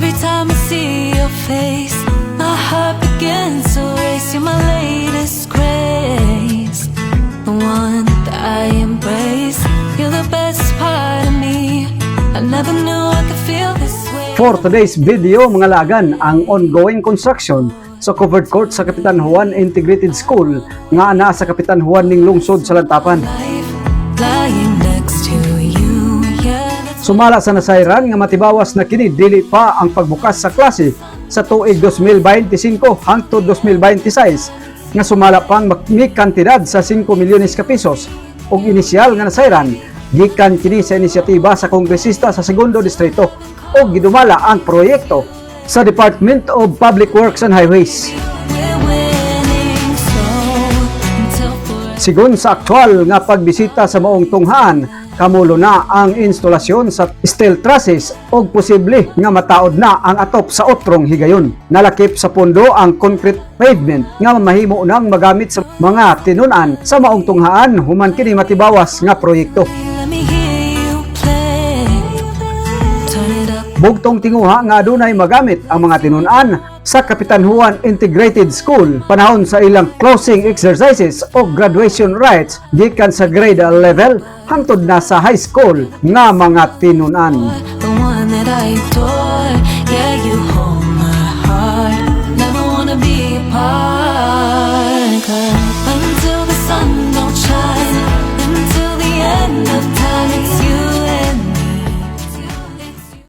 Every time I see your face, my heart begins to race. You're my latest craze, the one that I embrace. You're the best part of me. I never knew I could feel this way. For today's video mga lagan, ang ongoing construction sa covered court sa Kapitan Juan Integrated School nga ana sa Kapitan Juan ning lungsod sa Lantapan. Life lying next to you, Sumala sa nasayran nga matibawas na kini dili pa ang pagbukas sa klase sa tuig 2025 hangtod 2026 nga sumala pang ni kantidad sa 5 milyones ka pesos ug inisyal nga nasayran gikan kini sa inisyatiba sa kongresista sa segundo distrito ug gidumala ang proyekto sa Department of Public Works and Highways. Sigon sa aktual nga pagbisita sa maong tunghaan, kamulo na ang instalasyon sa steel trusses o posible nga mataod na ang atop sa otrong higayon. Nalakip sa pundo ang concrete pavement nga mahimo nang magamit sa mga tinunan sa maong tunghaan human kini matibawas nga proyekto. Bugtong tinguha nga adunay magamit ang mga tinunan sa Kapitan Juan Integrated School panahon sa ilang closing exercises o graduation rites gikan sa grade level hangtod na sa high school nga mga tinunan. Yeah, you hold my heart. Never wanna be apart.